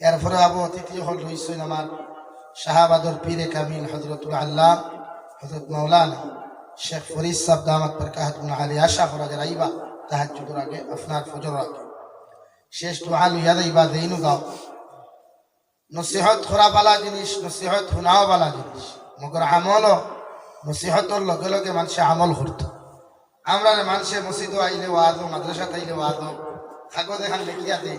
এরপরে আবু অতিথি হল রইছেন আমার শাহাবাদর পীরে কামিল হজরতুল আল্লাহ হজরত মৌলানা শেখ ফরিদ সাহ দামাত पर কাহাতুন আলী আশা করা যায় আইবা তাহাজ্জুদের আগে আপনার ফজর আগে শেষ দোয়া লইয়া যাইবা দেইনু গাও নসিহত করা বালা জিনিস, নসিহত শুনাও বালা জিনিস। মগর আমল নসিহতর লগে লগে মানুষে আমল করতো। আমরা মানুষে মসজিদ আইলে ওয়াদ মাদ্রাসাত আইলে ওয়াদ কাগজ এখান লিখিয়া দেই।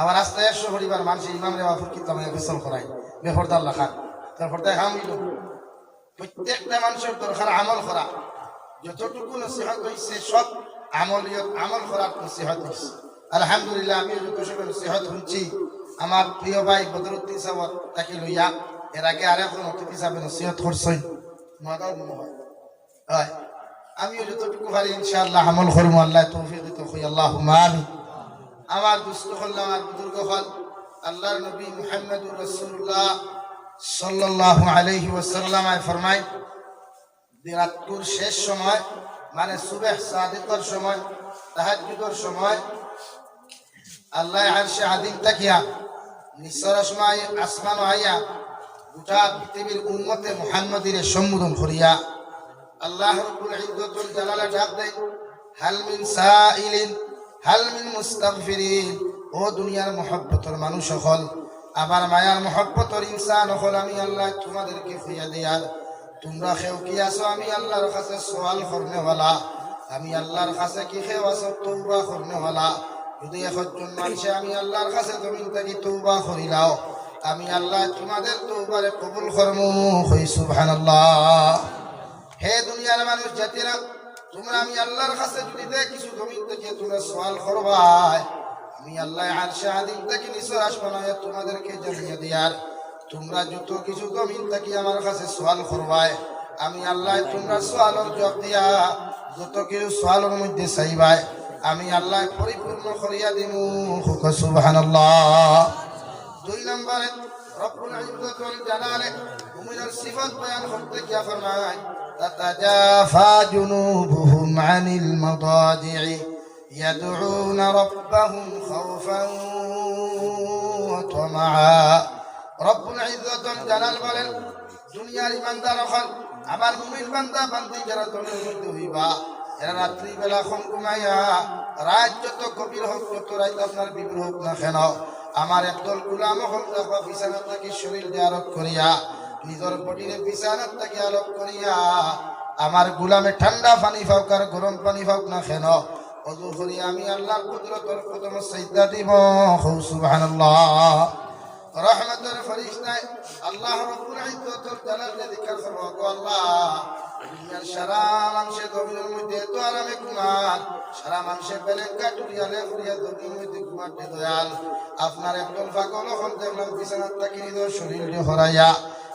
আবার রাস্তায় একশো পরিবার মানুষ, ইমাম রেওয়া ফুরকিত লামিয়া গোসল করাই বেফরদার লাখা। তার ফর্দায় প্রত্যেকটা মানুষের দরকার আমল করা। যতটুকু নসিহত হয়েছে সব আমলিয়ত, আমল করার নসিহত হয়েছে আলহামদুলিল্লাহ আমি যত সময় নসিহত শুনছি, আমার প্রিয় ভাই বদরুদ্দিন সাহেব তাকে লইয়া এর আগে আর এখন অতিথি সাহেব নসিহত করছেন। নগাঁও মনে হয়। আমিও যতটুকু পারি, ইনশাআল্লাহ আমল করব। আল্লাহ তৌফিক দিতে হই। আল্লাহ আমি আমার দুস্থ হল আমার বুজুর্গ হল আল্লাহর নবী মুহাম্মদুর রাসূলুল্লাহ সাল্লাল্লাহু আলাইহি ওয়াসাল্লাম ফরমায় দিরাতুর শেষ সময় মানে সুবেহ সাদিকর সময়, তাহাজ্জুদের সময়, আল্লাহ আরশে আদিম তাকিয়া, নিসর সময় আসমান আইয়া, গোটা পৃথিবীর উন্মতে মুহাম্মদির সম্বোধন করিয়া, আল্লাহ ইজ্জতুল জালালে ডাক দেয়, হাল মিন সাইলিন হাল মিন মুস্তাগফিরিন। ও দুনিয়ার মহব্বতর মানুষ হল আমার মায়ার মহব্বতর ইনসান হল আমি আল্লাহ তোমাদেরকে খুইয়া দিয়ার তোমরা খেও কি আছো? আমি আল্লাহর কাছে সওয়াল করনেওয়ালা। আমি আল্লাহর কাছে কি খেও আছো? তৌবা করনেওয়ালা। যদি একজন মানুষে আমি আল্লাহর কাছে জমিন থেকে তৌবা করিলাও আমি আল্লাহ তোমাদের তৌবারে কবুল করমু। হই সুবহানাল্লাহ। হে দুনিয়ার মানুষ, জাতিরা তোমরা আমি আল্লাহর কাছে যদি দেখ, কিছু জমিন থেকে তোমরা সওয়াল করবাই। আমি আল্লাহ আরশে আদিম থেকে নিচর আসমানে তোমাদেরকে জানিয়ে দিয়ার তোমরা যত কিছু জমিন থেকে আমার কাছে সওয়াল করবাই, আমি আল্লাহ তোমরা সওয়ালের জবাব দিয়া যত কিছু সওয়ালের মধ্যে চাইবাই, আমি আল্লাহ পরিপূর্ণ করিয়া দিমু। সুবহানাল্লাহ। দুই নম্বরে, রব্বুল ইজ্জত ওয়াল জালালে মুমিনের সিফাত বয়ান করতে গিয়া ফরমায় تتجافى جنوبهم عن المضاجع يدعون ربهم خوفا وطمعا رب العزة জালাল বলেন দুনিয়ার ইমানদার হল আমার মুমিন বান্দা বান্দি যারা দলের মধ্যে হইবা এরা রাত্রি বেলা খন ঘুমাইয়া রাত যত গভীর হোক যত রাত আপনার বিগ্রহ হোক না কেন আমার একদল গুলাম হল দেখবা বিছানা থেকে শরীর দেয়ারক করিয়া নিজের বডিরে বিছানার থেকে আলোক করিয়া, আমার গুলামে ঠান্ডা পানি ফাউক আর গরম পানি ফাউক না কেন? অজু করি আমি আল্লাহর কুদরতর কদম সাইদা দিব। হৌ, সুবহানাল্লাহ। রহমতের ফরিস্তায় আল্লাহ রব্বুল ইজ্জতের জালালে গো আল্লাহ। দুনিয়ার সারা মানুষের মধ্যে এত আরামে ঘুমান সারা মানুষের বেলেঙ্কা টুরিয়ালে ফুরিয়া জমিনের মধ্যে দয়াল। আপনার একদল পাগল হল দেখলাম বিছানার তাকে নিজের শরীরে হরাইয়া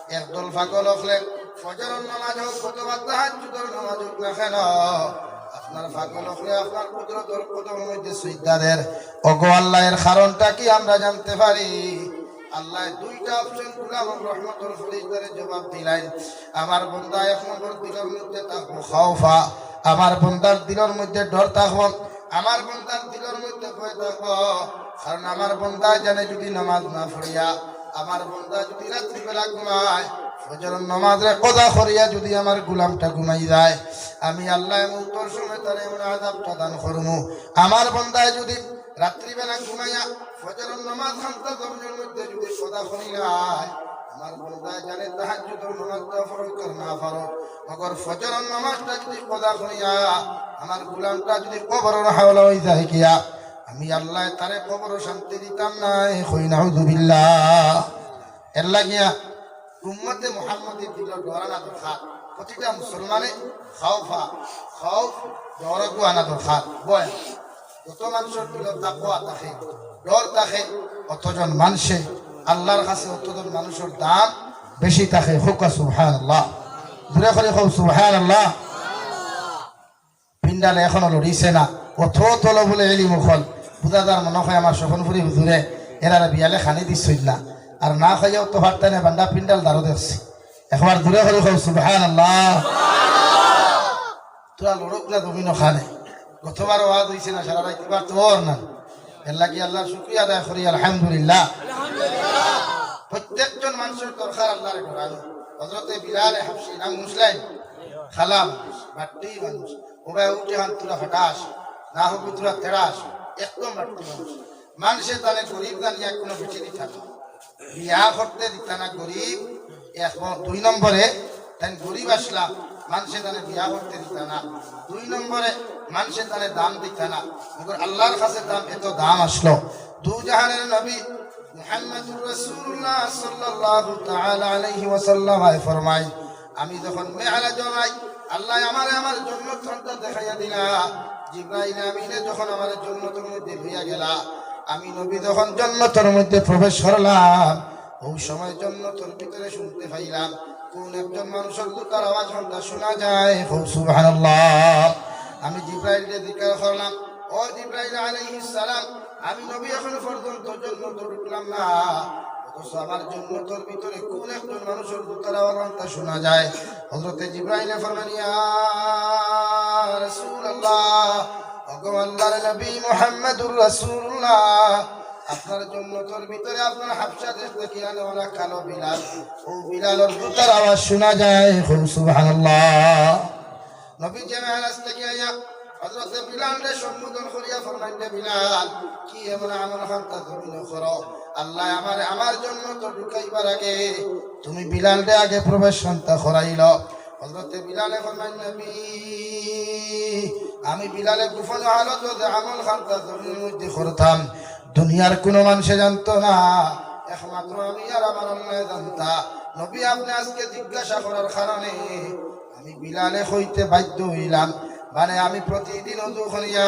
একদল পাগল হলে ফজরের নামাজ হোক কতবার তাহাজ্জুদের নামাজ হোক না কেন? আপনার আপনার মধ্যে কারণটা কি আমরা জানতে পারি? আল্লাহ দুইটা আমার বন্দা এক নম্বর দিলের মধ্যে থাকব খাওফা। আমার মধ্যে ডর থাকব আমার বন্দার দিলের মধ্যে কারণ আমার বন্দা জানে যদি নামাজ না পড়িয়া আমার বন্দা যদি রাত্রি রাত্রিবেলা ঘুমায় কদা যদি আমার গুলামটা যায়, আমি আল্লাহ মৌতর সময় তার এমন আদাবটা দান করমু। আমার যদি রাত্রিবেলা ঘুমাইয়া ফজরের নামাজ মধ্যে যদি কদা করিলায় আমার বন্দায় জানে তাহাজ্জুদের নামাজটা ফরজ, কর না ফরজ। মগর ফজরের নামাজটা যদি কদা করিয়া, আমার গুলামটা যদি কবরের হাওলা হয়ে যায় কিয়া আমি আল্লাহ তারে কবর শান্তি দিতাম না হই নাউযুবিল্লাহ এর লাগিয়া উম্মতে মুহাম্মদের দিল ডরানা দরকার প্রতিটা মুসলমানে খাওফা, খাওফ ডরকু আনা দরকার বয় যত মানুষের দিল তাকওয়া থাকে ডর থাকে অতজন মানুষে আল্লাহর কাছে অত্যন্ত মানুষের দাম বেশি থাকে হোক সুবহান আল্লাহ দূরে করে হোক সুবহান আল্লাহ পিন্ডালে এখনও লড়িছে না। অথ তল বলে এলি মুখল। বুদাদার মনে হয় আমার সফন ফুরি হুজুরে এরা বিয়ালে খানি দিচ্ছিল আর না খাইয়াও তো ভাত না বান্ডা পিন্ডাল দারো দেখছি একবার দূরে করে হোক সুবহান আল্লাহ তোরা লড়ুক না তুমি নখানে গতবার ওয়াদ হয়েছে না সারা রাত এবার তোর না। এর লাগি আল্লাহর শুক্রিয়া আদায় করি আলহামদুলিল্লাহ প্রত্যেকজন মানুষের দরকার আল্লাহর ঘোরানো হজরতে বিলালে হাফসি নাম মুসলাইম খালা মানুষ মানুষ ওবাই উঠে হান তুরা ফাটাস না তেরাস একদম মানুষ তাহলে গরিব গান এক কোনো বেশি বিয়া করতে দিতা না গরিব দুই নম্বরে গরিব আসলাম মানুষের তাহলে বিয়া করতে দিতা না। দুই নম্বরে মানুষের তাহলে দাম দিতা না। আল্লাহর কাছে দাম এত দাম আসলো। দু জাহানের নবী আমি যখন মেআরাজ যাই আল্লাহ আমার আমার জন্মতটা দেখাইয়া দিলা। জিব্রাইল আমিনে যখন আমার জন্মতের মধ্যে হইয়া গেলা, আমি নবী যখন জন্মতের মধ্যে প্রবেশ করলাম, ওই সময় জন্মতের ভিতরে শুনতে পাইলাম, কোন একজন মানুষের দুটার আওয়াজ ঘণ্টা শোনা যায়, হৌ, সুবহানাল্লাহ। আমি জিব্রাইলকে জিজ্ঞাসা করলাম, ও জিব্রাইল আলাইহিস সালাম, আমি নবী এখন পর্যন্ত জন্মত ঢুকলাম না। আমার ভিতরে কোন একজন যায়? আপনার জন্মতর ভিতরে আপনার হাফসা দেশ থেকে আনে ওরা কালো বিলাল। ও বিলালের দুটার আওয়াজ শোনা যায়। খুব সুবহানাল্লাহ। নবী জামালাস থেকে আয়া বিলাল রে সম্বোধন করিয়া ফরমাইন রে বিলাল, কি এমন আমল খান্তা তুমি করো আল্লাহ আমার আমার জন্য তো ঢুকাইবার আগে তুমি বিলাল রে আগে প্রবেশ শান্তা করাইল হযরত বিলালে ফরমাইন নবী। আমি বিলালে গোপন হালত আমল খান্তা জমির মধ্যে করতাম দুনিয়ার কোনো মানুষে জানতো না, একমাত্র আমি আর আমার আল্লাহ জানতা। নবী আপনি আজকে জিজ্ঞাসা করার কারণে আমি বিলালে হইতে বাধ্য হইলাম। মানে আমি প্রতিদিন অজু করিয়া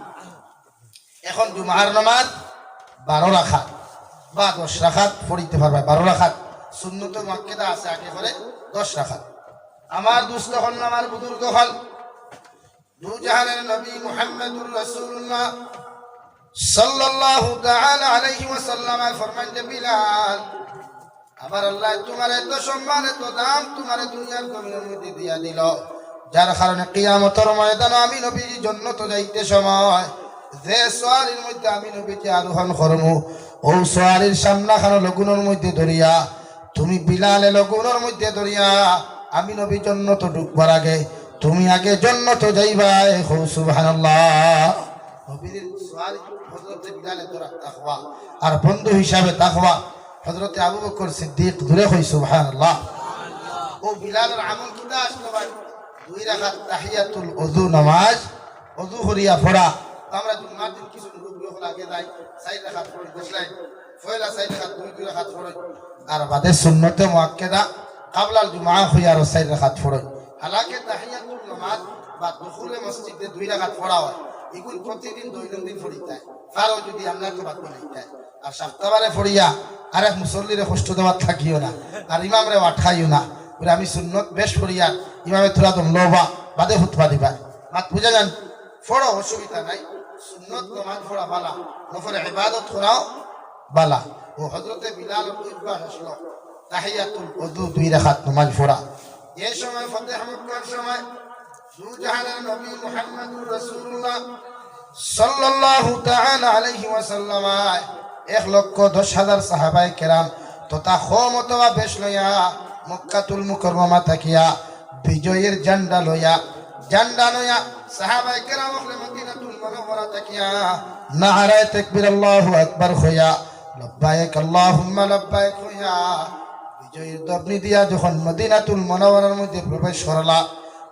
এখন জুমার নামাজ বারো রাখাত বা দশ রাখাত পড়িতে পারবে। বারো রাখাত। শূন্যত মাক্কেদা আছে আগে করে দশ রাখাত। আমার দুস্থ হল আমার বুজুর্গ হল দুজাহানের নবী মুহাম্মদুর রাসূলুল্লাহ সাল্লাল্লাহু তাআলা আলাইহি ওয়াসাল্লাম ফরমান যে বিলাল, আবার আল্লাহ তোমার এত সম্মান, এত দাম তোমার দুনিয়ার জমিনের মধ্যে দিয়া দিল। যার কারণে কিয়ামতের ময়দানে আমি নবীর জন্য তো যাইতে সময় মধ্যে মধ্যে ধরিয়া, তুমি বিলালে লগুনের মধ্যে ধরিয়া, আমি নবী জন্য তো ঢুকবার আগে, তুমি আগে জন্য তো যাইবাই হো সুবহানাল্লাহ। বিলালে তাকওয়া, আর বন্ধু হিসাবে তাকওয়া, হযরতে আবু বকর সিদ্দিক দূরে হই, সুবহানাল্লাহ। ও বিলালের আমল কিতা আসলো ভাই? দুই রাকাত তাহিয়াতুল ওযু নামাজ ওযু করিয়া পড়া। আমরা জুমার দিন কিছু মুরব্বী হল আগে যাই চাই রাকাত পড়ি বুঝলাই ফয়লা চাই রাকাত দুই দুই রাকাত পড়ি আর বাদে সুন্নতে মুআক্কাদা কাবলাল জুমা হইয়া আর চাই রাকাত পড়ি হালাকে তাহিয়াতুল নামাজ বা দুখুলে মসজিদে দুই রাকাত পড়া হয়। এগুলো প্রতিদিন দৈনন্দিন পড়িতে কারও যদি আমরা তো বাদ বানাইতে আর সপ্তাহবারে পড়িয়া আর এক মুসল্লিরে কষ্ট দেওয়ার থাকিও না, আর ইমামরে আঠাইও না। বলে আমি সুন্নত বেশ পড়িয়া ইমামে তোরা দম লোবা বাদে হুতবা দিবা। মাত বুঝা যান? ফড়ো অসুবিধা নাই। সুন্নত নমাজ বালা। নফরে ইবাদত করাও বালা। ও হজরতে বিলাল আসলো তাহিয়াতুল উযু দুই রাকাত নামাজ পড়া এই সময়, ফতেহ মক্কার সময় দুজাহানের নবী মুহাম্মদুর রাসূলুল্লাহ সাল্লাল্লাহু তাআলা আলাইহি এক লক্ষ দশ হাজার সাহাবাই কেরাম তথা হোম অথবা বেশ লইয়া মক্কাতুল মুকররমা থাকিয়া বিজয়ের জান্ডা লইয়া জান্ডা লইয়া সাহাবাই কেরাম হলে মদিনাতুল মুনাওয়ারা তাকিয়া নারায়ে তাকবীর, আল্লাহু আকবার হইয়া লব্বাইক আল্লাহুম্মা লব্বাইক হইয়া, বিজয়ের দবনি দিয়া যখন মদিনাতুল মুনাওয়ারার মধ্যে প্রবেশ করলা,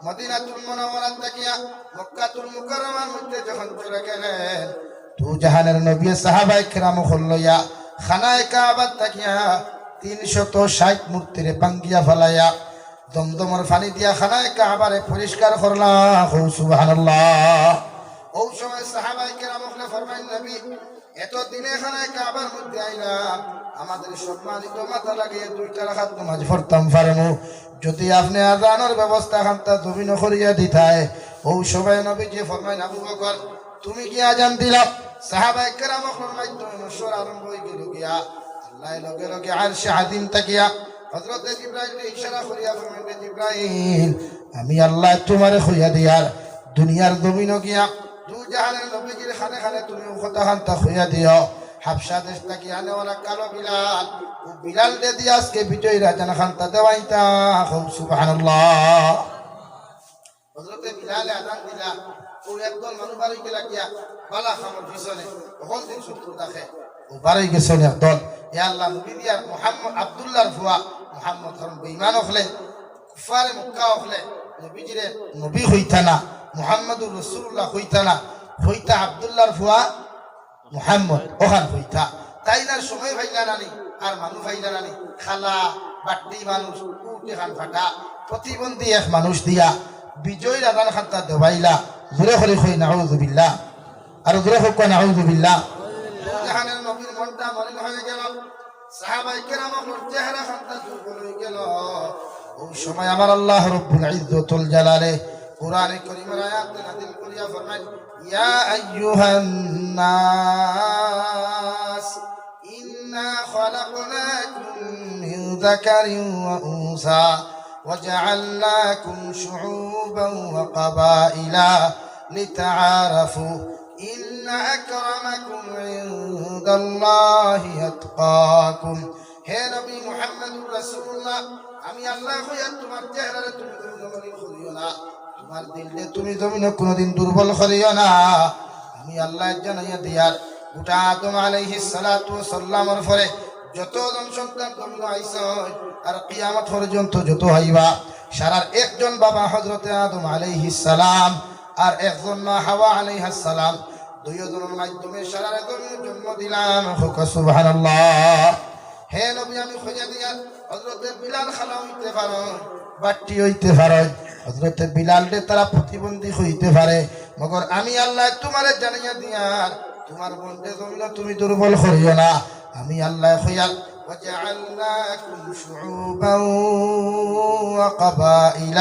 মদিনাতুল মুনাওয়ারা তাকিয়া মক্কাতুল মুকাররমার মধ্যে যখন চলে গেলেন তু জাহানের নবী সাহাবাই কেরাম হল্লইয়া খানায় কাবার তাকিয়া তিনশত ষাট মূর্তির পাঙ্গিয়া ফেলাইয়া দমদমর ফানি দিয়া খানায় কাবারে পরিষ্কার করলা হৌ সুবহানাল্লাহ। ও সময় সাহাবাই কেরাম হলে ফরমাইন নবী, এত দিনে খানায় কাবার মধ্যে আইলাম আমাদের সম্মানিত মাথা লাগিয়ে দুইটা রাখাত নামাজ যদি আপনি আজানোর ব্যবস্থা খান্তা জমিন করিয়া দিতায়। ও সময় নবী যে ফরমাইন আবু বকর, তুমি কি আজান দিলা? সাহাবাই কেরাম মাধ্যমে নসর আরম্ভ হয়ে গেল গিয়া। আল্লাহ লগে লগে আর শাহাদিন তাকিয়া আমি আল্লাহ তোমারে হইয়া দিয়ার দুনিয়ার জমিন গিয়া দু খানে খানে তুমি আনে দে খান্তা বালা তখন দিন মোহাম্মদ হরম বেঈমান হলে, কুফারে মক্কা হলে, নবীজিরে নবী হইতা না মোহাম্মদুর রসুল্লাহ হইতা না হইতা আব্দুল্লাহর ফুয়া মোহাম্মদ ওখান হইতা। তাই না সময় ভাইলা নানি, আর মানুষ ভাইলা নানি, খালা, বাট্টি মানুষ উঠে খান ফাটা, প্রতিবন্ধী এক মানুষ দিয়া বিজয় রাধান খান্তা দেবাইলা জোরে করে হই নাউজুবিল্লাহ আর জোরে হোক নাউজুবিল্লাহ জাহানের নবীর মনটা মলিন হয়ে গেল। সাহাবাই কেরাম চেহারা খান্তা দুর্বল হয়ে গেল ওই সময় আমার আল্লাহ রব্বুল ইজ্জতুল জালালে কোরআনে কারীমের আয়াত নাযিল করিয়া ফরমায় ইয়া আইয়ুহান নাস ইন্না খালাকনাকুম মিন যাকারিন ওয়া উনসা وجعلناكم شعوبا وقبائل لتعارفوا إن أكرمكم عند الله আতকাকুম। হে নবী মুহাম্মদুর রাসূলুল্লাহ, আমি আল্লাহ হইয়া তোমার চেহারারে তুমি জমিনে না। তোমার দিলে তুমি জমিনে কোনোদিন দুর্বল করিও না। আমি আল্লাহ জানাইয়া দিয়ার। গোটা আদম আলাইহিস সালাতু সাল্লামর পরে যত জন সন্তান জমিনে আইছ আর কিয়ামত পর্যন্ত যত হইবা, সারার একজন বাবা হযরতে আদম আলাইহিস সালাম আর একজন মা হাওয়া আলাইহিস সালাম। দুইজনের মাধ্যমে সারার জমিন জন্ম দিলাম হুক সুবহানাল্লাহ হে নবী আমি খোঁজা দিয়া হজরতে বিলাল খালা হইতে পারো বাট্টি হইতে পারো হজরতে বিলাল দে তারা প্রতিবন্ধী হইতে পারে মগর আমি আল্লাহ তোমারে জানিয়া দিয়ার তোমার বন্ধে জমিন তুমি দুর্বল করিও না আমি আল্লাহ খয়াল وجعلناكم شعوبا وقبائل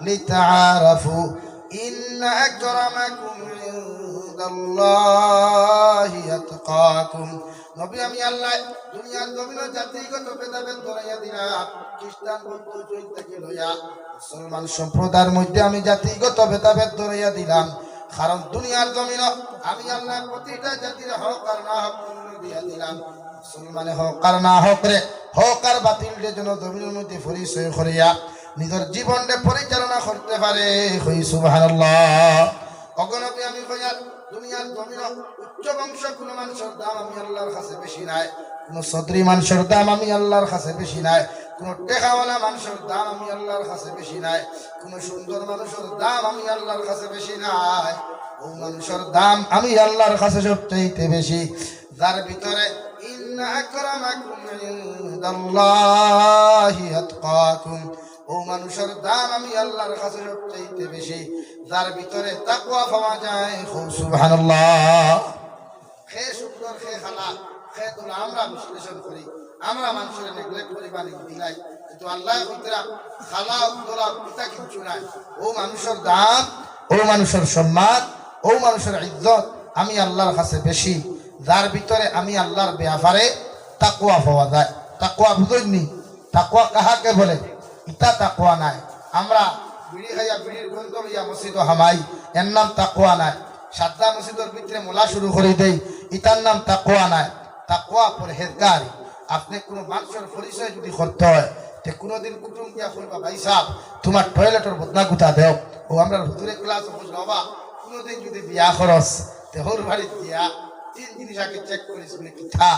لتعارفوا إن أكرمكم عند জাতিগত ভেদাভেদ বৌদ্ধ মুসলমান সম্প্রদায়ের মধ্যে আমি জাতিগত ভেদাভেদ ধরাইয়া দিলাম, কারণ দুনিয়ার জমিন আমি আল্লাহ প্রতিটা জাতির হক আর না হক দিয়া দিলাম। মুসলমানে হক আর না হক রে, হক আর বাতিল রে যেন জমিনের মধ্যে পরিচয় করিয়া নিজের জীবনটা পরিচালনা করতে পারে। হই সুবহানাল্লাহ। আমি কইয়া দুনিয়ার জমিন উচ্চ বংশ কোন মানুষের দাম আমি আল্লাহর কাছে বেশি নাই, কোন সদরি মানুষের দাম আমি আল্লাহর কাছে বেশি নাই, কোন টেকাওয়ালা মানুষের দাম আমি আল্লাহর কাছে বেশি নাই, কোন সুন্দর মানুষের দাম আমি আল্লাহর কাছে বেশি নাই, ও মানুষের দাম আমি আল্লাহর কাছে সবচাইতে বেশি। যার ভিতরে, ইন্না আকরামাকুম ইনদাল্লাহি আতকাকুম ও মানুষের দাম আমি আল্লাহর কাছে সবচাইতে বেশি। যার ভিতরে তাকওয়া পাওয়া যায় সুবহানাল্লাহ। খে সুন্দর খে খালা খে তোলা আমরা বিশ্লেষণ করি, আমরা মানুষের নেগলেক্ট করি বানি দিলাই কিন্তু আল্লাহ কইতরা খালা তোলা পিতা কিছু নাই। ও মানুষের দাম ও মানুষের সম্মান, ও মানুষের ইজ্জত আমি আল্লাহর কাছে বেশি। যার ভিতরে আমি আল্লাহর ব্যাপারে তাকুয়া পাওয়া যায়। তাকুয়া বুঝইনি তাকুয়া কাহাকে বলে? ইতা তাকুয়া নাই। আমরা বিড়ি খাইয়া বিড়ির গন্ধ হামাই, এর নাম তাকুয়া নাই। সাদ্দা মসজিদের ভিতরে মোলা শুরু করে দেই, ইতার নাম তাকুয়া নাই। তাকুয়া পরহেজগারি। আপনি কোনো মানুষের পরিচয় যদি করতে হয়, তে কোনোদিন কুটুম দিয়া কইবা, ভাই সাহেব, তোমার টয়লেটের বদনা গুতা দেও। ও আমরা হুজুরে ক্লাস বাবা কোনোদিন যদি বিয়া খরচ, তে হোর বাড়িতে দিয়া তিন জিনিস আগে চেক করিস বলে কি থা।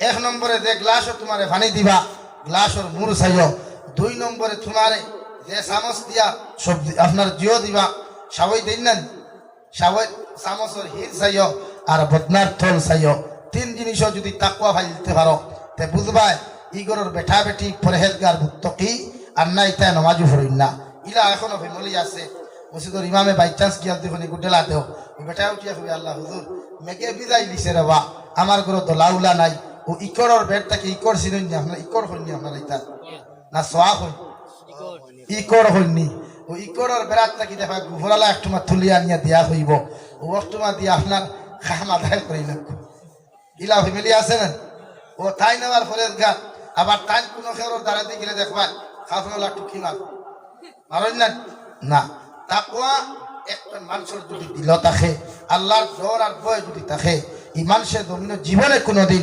এক নম্বরে যে গ্লাসও তোমারে পানি দিবা গ্লাসের মুর চাইও দুই নম্বরে তোমারে যে চামচ দিয়া সবজি আপনার জিও দিবা, সাবই দিন নেন। সাবই চামচের হির চাইও আর বদনার থল চাইও তিন জিনিসও যদি তাকুয়া ভাই দিতে পারো, তে বুঝবাই ইগরের বেঠা বেটি পরেহেজগার মুক্তকি আর না ইতা নমাজু ফরিন না। ইলা এখনও ফেমলি আছে, মসজিদর ইমামে বাই চান্স গিয়া দেখুন গুটেলা দেও। বেটা উঠিয়া কবি আল্লাহ হুজুর, মেঘে বিদায় দিছে রে বা আমার ঘর দলাউলা নাই ও ইকড়র বেড থেকে ইকড় চিনুন নি আপনার ইকড় হইনি আপনার ইতা না সোয়া হইন। ইকড় হইনি। ও ইকড়র বেড়াত থাকি দেখা গুভরালা একটুমা তুলিয়া নিয়ে দিয়া হইব। ও একটুমা দিয়া আপনার খাম আদায় করি লাগবে। ইলা ফ্যামিলি আছে না? ও তাই নেওয়ার ফলের গান আবার তাই কোনো খেয়ার দাঁড়াতে গেলে দেখবা খাফলা টুকি মার মারেন না? না। তাকওয়া একটা মানুষের যদি দিল থাকে আল্লাহর জ্বর আর ভয় যদি থাকে এই মানুষের জীবনে কোনোদিন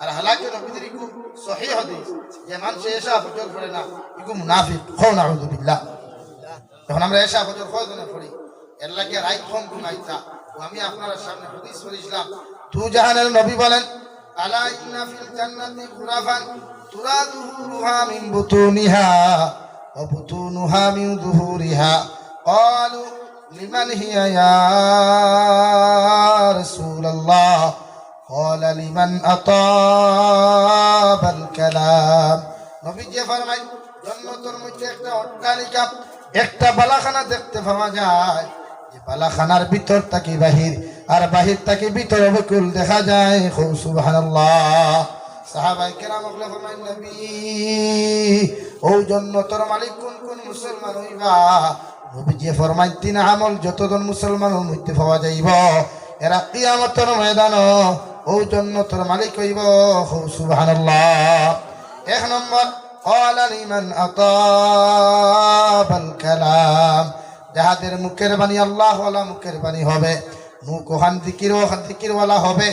আর হালাকে নবীদের ইকু সহি হদিস যে মানুষ এসা ফজর পড়ে না ইকু মুনাফিক খো না বিল্লাহ যখন আমরা এসা ফজর খো জনে পড়ি এর লাগে রাইট ফোন ঘুমাইতা ও আমি আপনার সামনে হদিস পড়িছিলাম তু জাহানের নবী বলেন আলা ইন্না ফিল জান্নাতি খুরাফান তুরা দুহুরুহা মিন বুতুনিহা ওয়া বুতুনুহা মিন দুহুরিহা قالوا لمن هي يا رسول الله قال لمن أطاب الكلام নবী যে ফরমাই জন্নতর মধ্যে একটা অট্টালিকা একটা বালাখানা দেখতে পাওয়া যায় যে বালাখানার ভিতর তাকে বাহির আর বাহির তাকে ভিতর অবকুল দেখা যায় খুব সুবহানাল্লাহ সাহাবাই কেরাম ওগুলো ফরমাই নবী ও জন্নতর মালিক কোন কোন মুসলমান হইবা নবী যে ফরমাই তিন আমল যতজন মুসলমানের মধ্যে পাওয়া যাইব এরা কিয়ামতের ময়দান ও জন্নতর মালিক হইব খুব সুবহানাল্লাহ এক নম্বর قال لمن أطاب الكلام যাহাদের মুখের বাণী আল্লাহ ওয়ালা মুখের বাণী হবে মুখ ওখান দিকির ওখান দিকির ওয়ালা হবে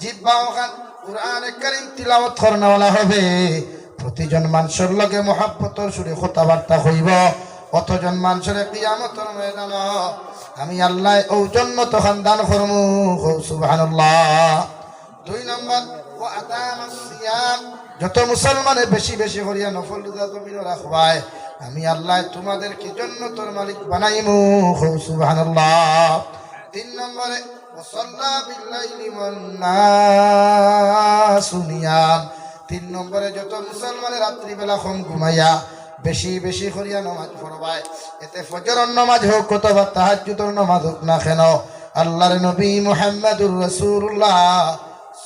জিব্বা ওখান কোরআন কারিম তিলাওয়াত করনেওয়ালা হবে প্রতিজন মানুষের লগে মহাব্বতর সুরে কথাবার্তা হইব অতজন মানুষের কিয়ামতর ময়দান আমি আল্লাহ ও জন্ম তখন দান করমু সুবহানাল্লাহ দুই নম্বর ও যত মুসলমানে বেশি বেশি করিয়া নফল রোজা জমিন রাখবায় আমি আল্লাহ তোমাদের কি জন্য তোর মালিক বানাইমু? সুবহানাল্লাহ। তিন নম্বরে ওয়াসাল্লা বিল্লাইলি ওয়ান নাসু নিয়াম। তিন নম্বরে, যত মুসলমানে রাত্রিবেলা কম ঘুমাইয়া বেশি বেশি করিয়া নমাজ পড়বায়। এতে ফজর নমাজ হোক কতবা তাহাজ্জুদর নমাজ হোক না কেন, আল্লাহর নবী মুহাম্মদুর রাসূলুল্লাহ।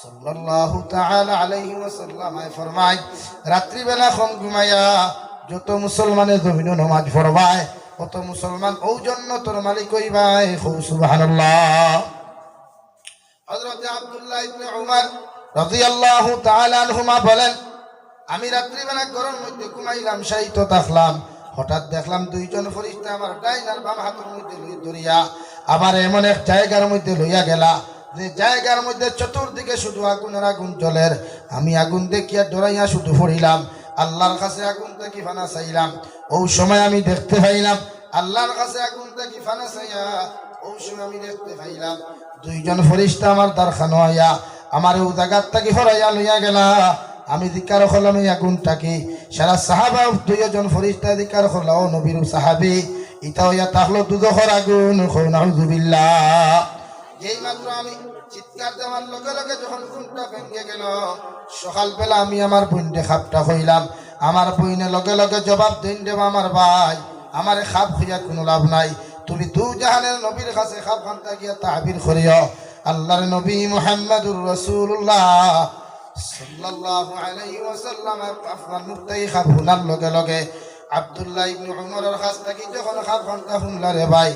সাল্লাল্লাহু তাআলা আলাইহি বলেন, আমি রাত্রিবেলা গরম মধ্যে ঘুমাইলাম শায়িত থাকলাম হঠাৎ দেখলাম দুইজন ফরিস্তা আমার ডাইনার বাম হাতের মধ্যে ধরিয়া আবার এমন এক জায়গার মধ্যে লইয়া গেলা। যে জায়গার মধ্যে চতুর্দিকে শুধু আগুনের আগুন জলের আমি আগুন দেখিয়া ডরাইয়া শুধু পড়িলাম। আল্লাহর কাছে আগুন দেখি ফানা চাইলাম। ওই সময় আমি দেখতে পাইলাম। আল্লাহর কাছে আগুন দেখি ফানা চাইয়া ওই সময় আমি দেখতে পাইলাম। দুইজন ফরিস্তা আমার দ্বারখানো আইয়া আমার ও জায়গার থেকে হরাইয়া লইয়া গেলা। আমি দিকার হলাম এই আগুনটাকে সারা সাহাবা দুইজন ফরিস্তা দিকার হলা ও নবীর সাহাবি ইটা হইয়া তাহলো দুদখর আগুন নাউজুবিল্লাহ যেই মাত্র আমি চিৎকার দেওয়ার লগে লগে যখন ঘুমটা ভেঙে গেল, সকালবেলা আমি আমার বইনটে খাপটা হইলাম। আমার বইনে লগে লগে জবাব দিন দেব আমার ভাই, আমার খাপ হইয়া কোনো লাভ নাই। তুমি দু জাহানের নবীর কাছে খাপ খান্তা গিয়া তাহবির করিও। আল্লাহর নবী মুহাম্মদুর রাসূলুল্লাহ সাল্লাল্লাহু আলাইহি ওয়াসাল্লাম আপনার মুক্তাই খাপ হুনার লগে লগে আব্দুল্লাহ ইবনে উমরের কাছ থেকে যখন খাপ খান্তা শুনলা রে ভাই,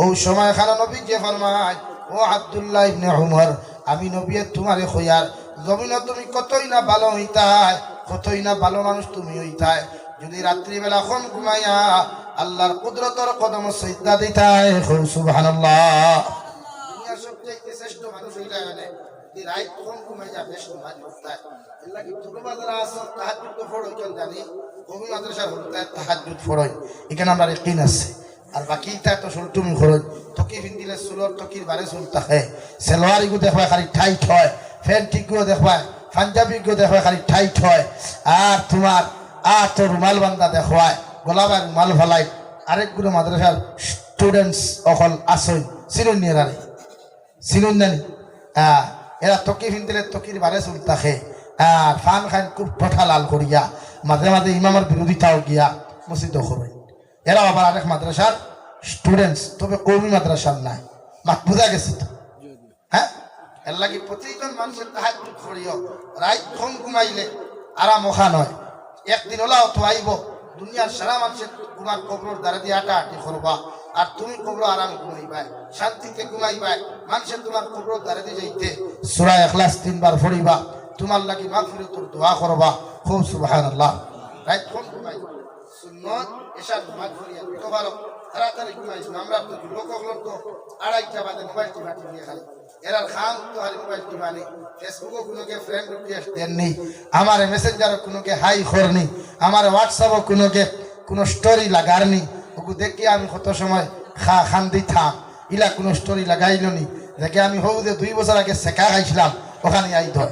ও সময় খানা নবী যে ফরমায় ও আব্দুল্লাহ ইবনে উমর, আমি নবীয়ে তোমারে খয়ার জমিন তুমি কতই না ভালো হইতায় কতই না ভালো মানুষ তুমি হইতায় যদি রাত্রিবেলা খন ঘুমাইয়া আল্লাহর কুদরতর কদম সৈদা দিতায় খুব সুবহানাল্লাহ। সবচেয়ে শ্রেষ্ঠ মানে জানি। এখানে আমরা ইয়াকিন আছে। আর বাকি তা সুলটুম খরচ তকি পিন্দিলে চুলৰ তকিৰ বাৰে চুল থাকে ইগো দেখুৱাই খালি ঠাইট হয়। ফেন টিকো দেখুৱাই। পাঞ্জাবী গো দেখুৱাই খালি ঠাইট হয়। আর তোমার আর তো রুমাল বান্ধা দেখুৱাই। গোলাবাই রুমাল ফেলাই আরেকগুলো মাদ্রাসার স্টুডেন্টস অকল আসই চিনুন এরারে চিনুন জানি হ্যাঁ এরা তকি পিন্দিলে তকির বারে চুল থাকে আর ফান খান খুব পঠা লাল করিয়া মাঝে মাঝে ইমামের বিরোধিতাও গিয়া। মসজিদ করবেন এরা আবার আরেক মাদ্রাসার স্টুডেন্টস তবে কৌমি মাদ্রাসার নাই মাত বোঝা গেছে তো? হ্যাঁ? এর লাগি প্রতিজন মানুষের তাহাজ রাত ঘুম ঘুমাইলে আরাম ওখা নয়। একদিন ওলাও তো আইব। দুনিয়ার সারা মানুষের তোমার কবর দ্বারা দিয়ে আটা আটি করবা। আর তুমি কবর আরাম ঘুমাইবাই, শান্তিতে ঘুমাইবাই, মানুষের তোমার কবর দ্বারা দিয়ে যাইতে। সুরা এখলাস তিনবার ফড়িবা তোমার লাগি মাগফিরাতুর দোয়া করবা। খুব সুবহানাল্লাহ। রাত ঘুম ঘুমাইবা তাড়াতাড়ি আমরা তো লোকগুলোর তো হারি মোবাইল কোনোকে আমার মেসেঞ্জারও কোনোকে হাই করনি। আমার হোয়াটসঅ্যাপও কোনোকে কোনো স্টোরি লাগারনি। ওকে দেখি আমি কত সময় খা খান্দি থাম। ইলা কোনো স্টোরি লাগাইল নি। দেখে আমি হৌ যে দুই বছর আগে শেখা খাইছিলাম। ওখানে আই ধর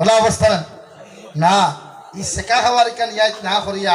ওলা না? ই শেখা খাওয়ার কান ইয়াত না করিয়া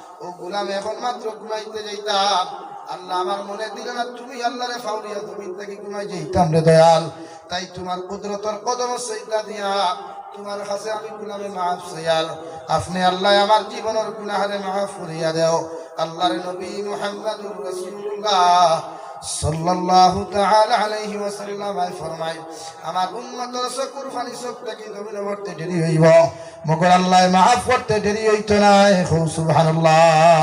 ও গুলাম এখন মাত্র ঘুমাইতে যাইতাম। আল্লাহ আমার মনে দিল না, তুমি আল্লাহরে ফাউরিয়া তুমি থেকে ঘুমাই যাইতাম রে দয়াল। তাই তোমার কুদরতর কদম সৈদা দিয়া তোমার কাছে আমি গুলামে মাফ সয়াল আপনি আল্লাহ আমার জীবনের গুনাহারে মাফ করিয়া দেও। আল্লাহর নবী মুহাম্মদুর রাসূলুল্লাহ। সাল্লাল্লাহু তাআলা আলাইহি ওয়াসাল্লাম আই ফরমায়, আমার উম্মতের চকুর পানি চোখ থেকে জমিন ভরতে দেরি হইব। মগর আল্লাহ মাফ করতে দেরি হইতো না খুব সুবহানাল্লাহ।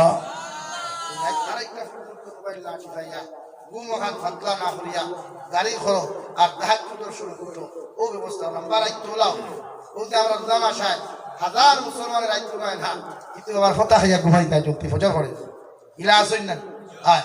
গুমহান ফাতলা না করিয়া গাড়ি করো আর তাহাজ শুরু করো। ও ব্যবস্থা লম্বা রাইত তোলাও ও যে আমরা জামাশায় হাজার মুসলমানের রাইত ঘুমায় না। কিন্তু আবার ফতা খাইয়া ঘুমাই তাই চলতে ফজর করে ইলা আসই না। হয়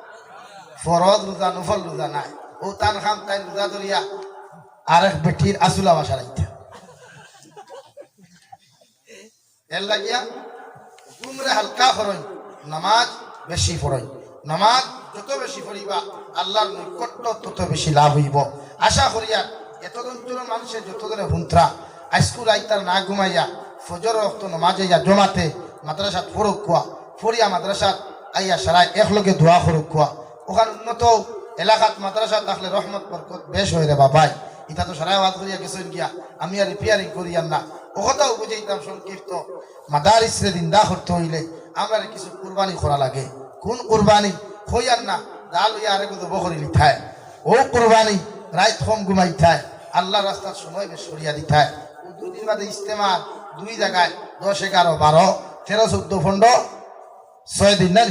ফরদ রোজা, নফল রোজা নাই। ও তান খাম তাই রোজা ধরিয়া আরেক বেটির আসুলা বাসা রাখতে এর লাগিয়া ঘুমরে হালকা ফরই নামাজ বেশি ফরই নামাজ যত বেশি ফরিবা আল্লাহর নৈকট্য তত বেশি লাভ হইব। আশা করিয়া এত অঞ্চলের মানুষের যত ধরে হুন্ত্রা আইস্কুল আইতার না ঘুমাইয়া, ফজর রক্ত নমাজে যা জমাতে মাদ্রাসাত ফরক কুয়া ফরিয়া মাদ্রাসাত আইয়া সারাই একলগে ধোয়া ফরক কুয়া। ওখানে উন্নত এলাকাত মাদ্রাসা থাকলে রহমত, বরকত, বেশ হয়ে রে বাবাই। এটা তো সারাই বাদ করিয়া গেছেন গিয়া, আমি আর রিপেয়ারিং করিয়ার না। ওখানেও বুঝাইতাম সংক্ষিপ্ত মাদারিস রে দিন্দা করতে হইলে আমরা কিছু কুরবানি করা লাগে। কোন কুরবানি? হইয়ার না, ডাল হইয়া আরে কিন্তু বকরি লিথায়। ও কুরবানি রাত কম ঘুমাই থায় আল্লাহ রাস্তার সময় বেশ সরিয়া দিথায় দুদিন বাদে ইস্তেমাল দুই জায়গায় দশ, এগারো, বারো, তেরো, চোদ্দ, পনেরো, ছয় দিন না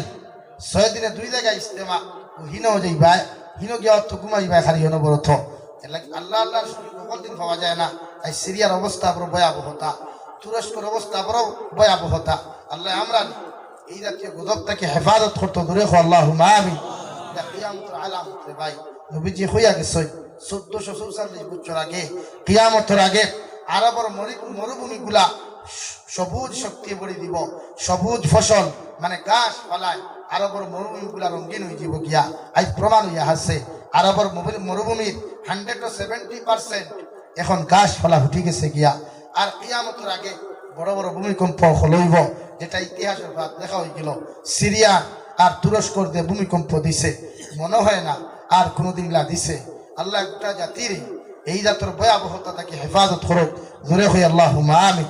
ছয় দিনে দুই জায়গায় ইস্তেমা ও হিনেও যাইবাই হিনো গিয়া তো ঘুমাইবা খালি অনবরত এর লাগি আল্লাহ আল্লাহর শরীর সকল পাওয়া যায় না। তাই সিরিয়ার অবস্থা বড় ভয়াবহতা। তুরস্কর অবস্থা বড় ভয়াবহতা। আল্লাহ আমরা এই জাতীয় গজব থেকে হেফাজত করতে। দূরে হো আল্লাহ আমি এটা কিয়ামতের আলামত রে ভাই। নবীজি হইয়া গেছে চোদ্দশো চৌচল্লিশ বছর আগে। কিয়ামতের আগে আরবর মরুভূমি গুলা সবুজ শক্তি বড়ি দিব। সবুজ ফসল মানে গাছ পালায়। আরবর মরুভূমি গুলা রঙিন হয়ে যাব গিয়া। আজ প্রমাণ হইয়া আছে, আরবর মরু- মরুভূমির হান্ড্রেড সেভেন্টি পার্সেন্ট এখন গাছ ফলা উঠি গেছে গিয়া। আর কিয়ামতের আগে বড় বড় ভূমিকম্প হলইব যেটা ইতিহাসের ভাগ দেখা হয়েছিল সিরিয়া আর তুরস্কর দিয়ে ভূমিকম্প দিছে, মনে হয় না আর কোনোদিন লা দিছে। আল্লাহ একটা জাতির এই জাতের ভয়াবহতা তাকে হেফাজত করুক। জোরে হয়ে আল্লাহ আমি